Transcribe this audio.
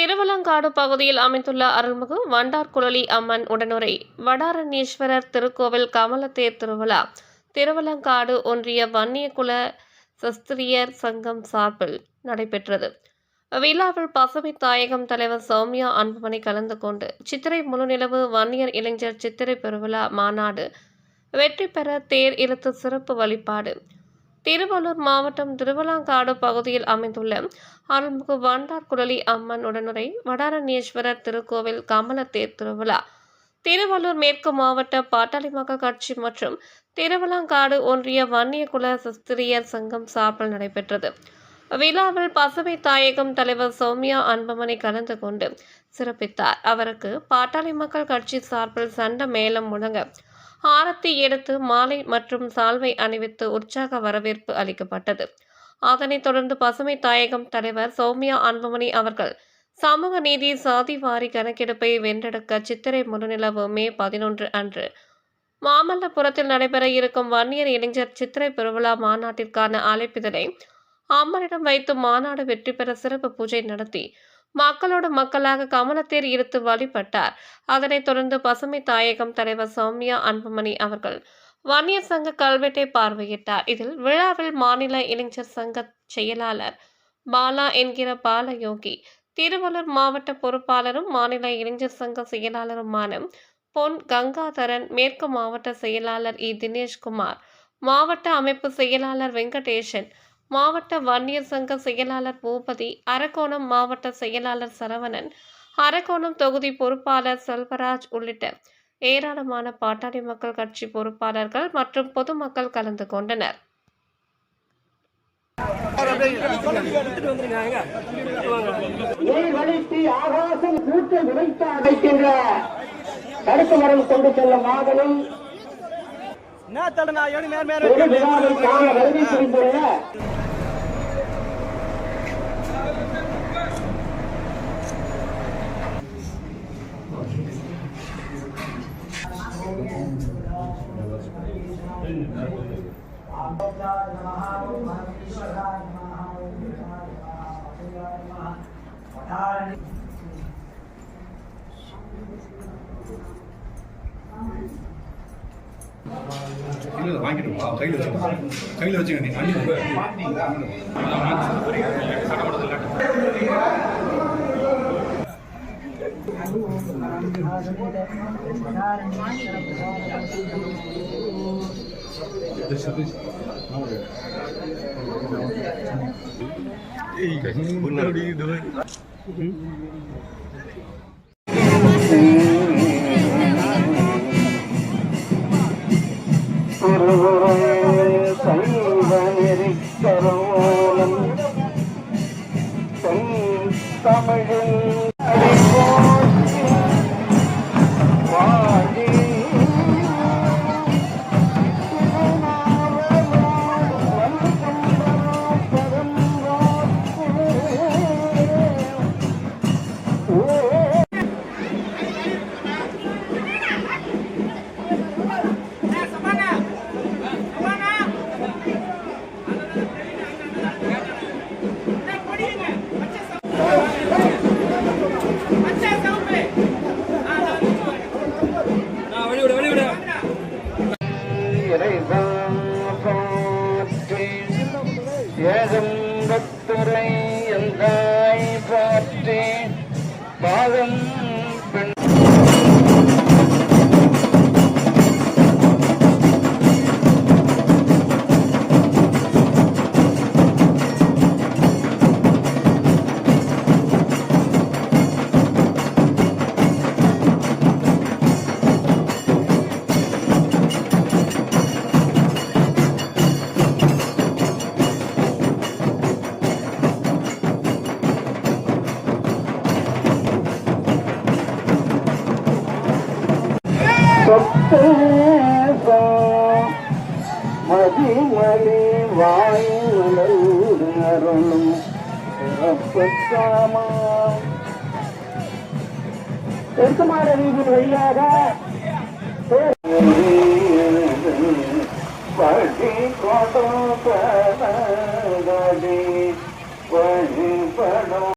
திருவலங்காடு பகுதியில் அமைந்துள்ள அருள்மிகு வண்டார்குழலி அம்மன் உடனுரை வடாரண்யேஸ்வரர் திருக்கோவில் கமலத்தேர் திருவிழா திருவலங்காடு ஒன்றிய வன்னியகுல சஸ்திரியர் சங்கம் சார்பில் நடைபெற்றது. விழாவில் பசுமை தாயகம் தலைவர் சௌமியா அன்புமணி கலந்து கொண்டு சித்திரை முழுநிலவு வன்னியர் இளைஞர் சித்திரை பெருவிழா மாநாடு வெற்றி பெற தேர் இழுத்து சிறப்பு வழிபாடு திருவள்ளூர் மாவட்டம் திருவலாங்காடு பகுதியில் அமைந்துள்ள அருள்மிகு வண்டார் குழலி அம்மன் உடனுரை வடாரண்யேஸ்வரர் திருக்கோவில் கமலத்தேர் திருவிழா. திருவள்ளூர் மேற்கு மாவட்ட பாட்டாளி மக்கள் கட்சி மற்றும் திருவலாங்காடு ஒன்றிய வன்னியகுல சஸ்திரியர் சங்கம் சார்பில் நடைபெற்றது. விழாவில் பசுமை தாயகம் தலைவர் சௌமியா அன்பமணி கலந்து கொண்டு சிறப்பித்தார். அவருக்கு பாட்டாளி மக்கள் கட்சி சார்பில் சண்ட மேளம் முழங்க ஆரத்தி எடுத்து மாலை மற்றும் சால்வை அணிவித்து உற்சாக வரவேற்பு அளிக்கப்பட்டது. அதனைத் தொடர்ந்து பசுமை தாயகம் தலைவர் சௌமியா அன்புமணி அவர்கள் சமூக நீதி சாதி வாரி கணக்கெடுப்பை வென்றெடுக்க சித்திரை முழுநிலவு மே பதினொன்று அன்று மாமல்லபுரத்தில் நடைபெற இருக்கும் வன்னியர் இளைஞர் சித்திரை பெருவிழா மாநாட்டிற்கான அழைப்பிதழை அம்மனிடம் வைத்து மாநாடு வெற்றி பெற சிறப்பு பூஜை நடத்தி மக்களோடு மக்களாக கமலத்தேர் இருத்து வழிபட்டார். அதனைத் தொடர்ந்து பசுமை தாயகம் தலைவர் சௌமியா அன்புமணி அவர்கள் வன்னியர் சங்க கல்வெட்டை பார்வையிட்டார். இதில் விழாவில் மாநில இளைஞர் சங்க செயலாளர் பாலா என்கிற பாலயோகி திருவள்ளூர் மாவட்ட பொறுப்பாளரும் மாநில இளைஞர் சங்க செயலாளருமான பொன் கங்காதரன் மேற்கு மாவட்ட செயலாளர் இ. தினேஷ்குமார் மாவட்ட அமைப்பு செயலாளர் வெங்கடேசன் மாவட்ட வன்னியர் சங்க செயலாளர் பூபதி அரக்கோணம் மாவட்ட செயலாளர் சரவணன் அரக்கோணம் தொகுதி பொறுப்பாளர் செல்வராஜ் உள்ளிட்ட ஏராளமான பாட்டாளி மக்கள் கட்சி பொறுப்பாளர்கள் மற்றும் பொதுமக்கள் கலந்து கொண்டனர். தடுப்பு மரம் கொண்டு செல்லும் மாதனும் என்ன தடனா ஏழு மேல் மேல இல்லை விழாவை கையில் வாங்கிட்டு வா. கையில் வச்சுக்கோங்க கையில் வச்சுக்க நீ அள்ளி முன்னாடி இது சைவ நெறிக்கரோலம் தமிழில் ஏகம்பத்துரை சொத்தேசம். மதிமலி வாயுமலோடு அருளும் சிறப்புத்தாமா வீதியின் வழியாக